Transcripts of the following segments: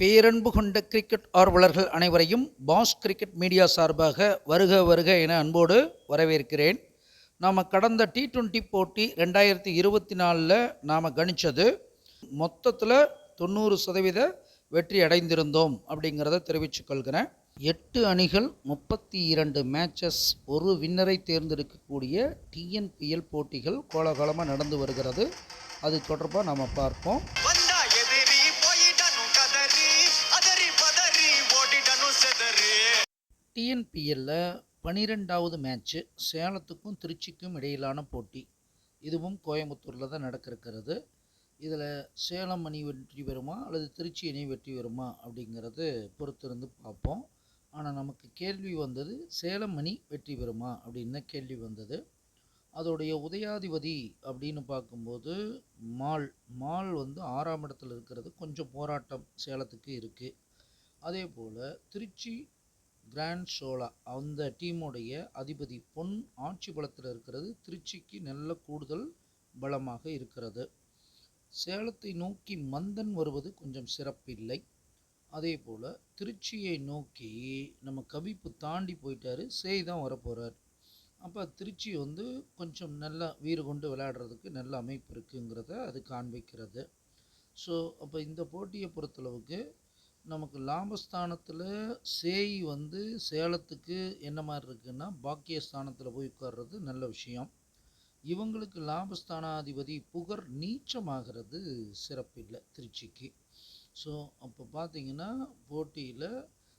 பேரன்பு கொண்ட கிரிக்கெட் ஆர்வலர்கள் அனைவரையும் பாஸ் கிரிக்கெட் மீடியா சார்பாக வருக வருக என அன்போடு வரவேற்கிறேன். நாம் கடந்த டி ட்வெண்ட்டி போட்டி ரெண்டாயிரத்தி இருபத்தி நாலில் நாம் கணித்தது மொத்தத்தில் தொண்ணூறு சதவீத வெற்றி அடைந்திருந்தோம் அப்படிங்கிறத தெரிவித்துக்கொள்கிறேன் எட்டு அணிகள் முப்பத்தி இரண்டு மேட்சஸ் ஒரு வின்னரை தேர்ந்தெடுக்கக்கூடிய டிஎன்பிஎல் போட்டிகள் கோலாகலமாக நடந்து வருகிறது. அது தொடர்பாக நாம் பார்ப்போம். டிஎன்பிஎல்ல பனிரெண்டாவது மேட்ச்சு சேலத்துக்கும் திருச்சிக்கும் இடையிலான போட்டி. இதுவும் கோயம்புத்தூரில் தான் நடக்கிறது இதில் சேலம் அணி வெற்றி பெறுமா? அல்லது திருச்சி அணி வெற்றி பெறுமா? அப்படிங்கிறது பொறுத்திருந்து பார்ப்போம். ஆனால் நமக்கு கேள்வி வந்தது சேலம் அணி வெற்றி பெறுமா? அப்படின்னு கேள்வி வந்தது. அதோடைய உதயாதிபதி அப்படின்னு பார்க்கும்போது மால் மால் வந்து ஆறாம் இடத்துல இருக்கிறது. கொஞ்சம் போராட்டம் சேலத்துக்கு இருக்குது அதே போல் திருச்சி கிராண்ட் ஷோலா அந்த டீமுடைய அதிபதி பொன் ஆட்சி பலத்தில் இருக்கிறது. திருச்சிக்கு நல்ல கூடுதல் பலமாக இருக்கிறது. சேலத்தை நோக்கி மந்தன் வருவது கொஞ்சம் சிறப்பில்லை. அதே போல் திருச்சியை நோக்கி நம்ம கவிப்பு தாண்டி போயிட்டாரு. சேய் தான் வரப்போகிறார் அப்போ திருச்சி வந்து கொஞ்சம் நல்லா வீறு கொண்டு விளையாடுறதுக்கு நல்ல அமைப்பு இருக்குங்கிறத அது காண்பிக்கிறது. ஸோ அப்போ இந்த போட்டியை பொறுத்தளவுக்கு நமக்கு லாபஸ்தானத்தில் சேய் வந்து சேலத்துக்கு என்ன மாதிரி இருக்குன்னா பாக்கியஸ்தானத்தில் போய் உட்கார்றது நல்ல விஷயம். இவங்களுக்கு லாபஸ்தானாதிபதி புகர் நீச்சமாகிறது சிறப்பில்லை திருச்சிக்கு. ஸோ அப்போ பார்த்தீங்கன்னா போட்டியில்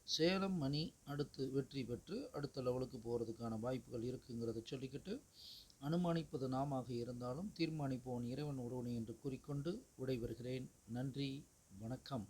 சேலம் மணி அடுத்து வெற்றி பெற்று அடுத்த லெவலுக்கு போகிறதுக்கான வாய்ப்புகள் இருக்குங்கிறத சொல்லிக்கிட்டு அனுமானிப்பது நாமாக இருந்தாலும் தீர்மானிப்போன் இறைவன் ஒருவனை என்று கூறிக்கொண்டு விடைபெறுகிறேன். நன்றி. வணக்கம்.